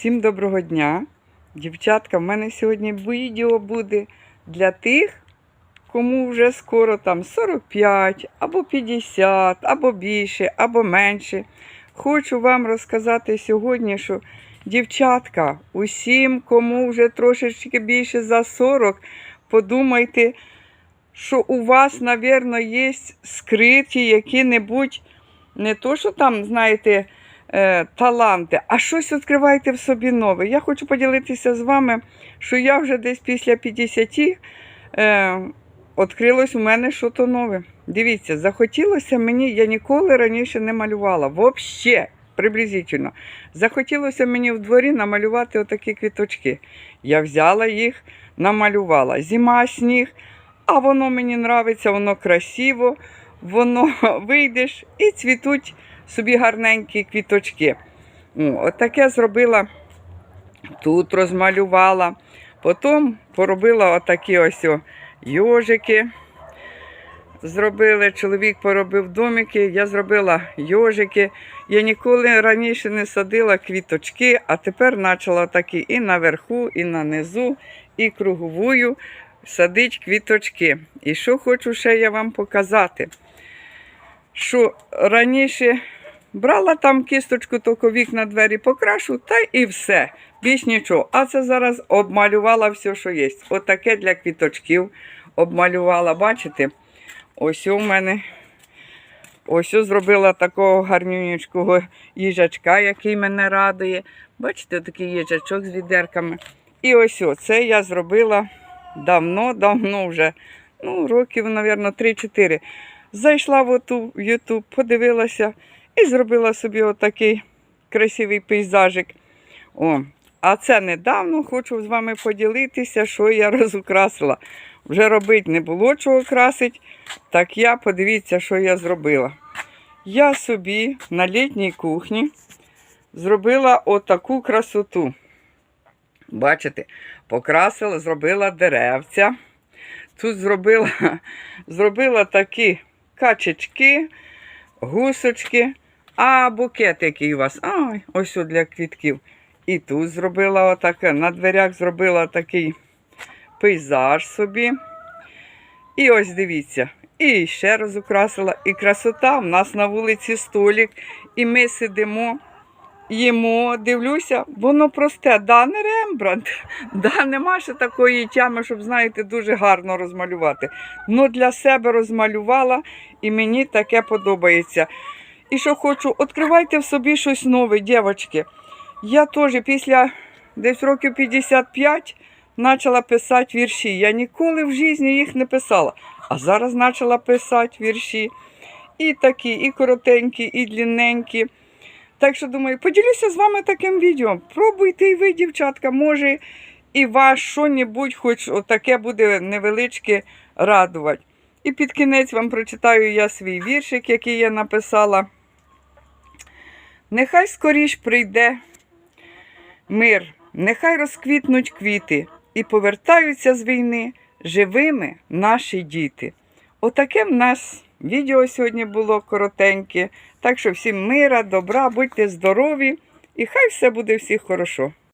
Всім доброго дня. Дівчатка, в мене сьогодні відео буде для тих, кому вже скоро там 45, або 50, або більше, або менше. Хочу вам розказати сьогодні, що дівчатка, усім, кому вже трошечки більше за 40, подумайте, що у вас, напевно, є скриті які-небудь, не то, що там, знаєте, таланти, а щось відкривайте в собі нове. Я хочу поділитися з вами, що я вже десь після 50 е, відкрилось у мене щось нове. Дивіться, захотілося мені, я ніколи раніше не малювала. Взагалі, приблизительно. Захотілося мені в дворі намалювати отакі квіточки. Я взяла їх, намалювала. Зима, сніг, а воно мені нравиться, воно красиво, воно вийдеш і цвітуть собі гарненькі квіточки. О, Отаке зробила, тут розмалювала. Потім поробила отакі ось йожики. Зробили, чоловік поробив домики, я зробила йожики. Я ніколи раніше не садила квіточки, а тепер почала такі і наверху, і на низу, і круговую садить квіточки. І що хочу ще я вам показати, що раніше брала там кісточку, тільки вікна двері покрашу, та і все. Більш нічого. А це зараз обмалювала все, що є. Отаке для квіточків обмалювала, бачите? Ось у мене. Ось зробила такого гарнюнючого їжачка, який мене радує. Бачите, такий їжачок з відерками. І ось це я зробила давно-давно вже. Ну, років, мабуть, 3-4. Зайшла в YouTube, подивилася і зробила собі отакий красивий пейзажик. О, а це недавно хочу з вами поділитися, що я розукрасила. Вже робити не було чого красити, так я подивіться, що я зробила. Я собі на літній кухні зробила отаку красоту. Бачите, покрасила, зробила деревця. Тут зробила, зробила такі качечки, гусочки, а букет який у вас. Ай, ось от для квітків. І тут зробила отаке, на дверях зробила такий пейзаж собі. І ось дивіться. І ще раз украсила. І красота. У нас на вулиці столик. І ми сидимо, їмо, дивлюся, воно просте. Да, не Рембрандт. Да, нема ще такої тями, щоб, знаєте, дуже гарно розмалювати. Ну, для себе розмалювала, і мені таке подобається. І що хочу, відкривайте в собі щось нове, дівчатки. Я теж після десь років 55 почала писати вірші. Я ніколи в житті їх не писала. А зараз почала писати вірші. І такі, і коротенькі, і длинненькі. Так що думаю, поділюся з вами таким відео. Пробуйте і ви, дівчатка, може, і вас що-небудь, хоч таке буде невеличке радувати. І під кінець вам прочитаю я свій віршик, який я написала. Нехай скоріш прийде мир, нехай розквітнуть квіти і повертаються з війни живими наші діти. Отаке в нас відео сьогодні було коротеньке. Так що всім мира, добра, будьте здорові і хай все буде всіх хорошо.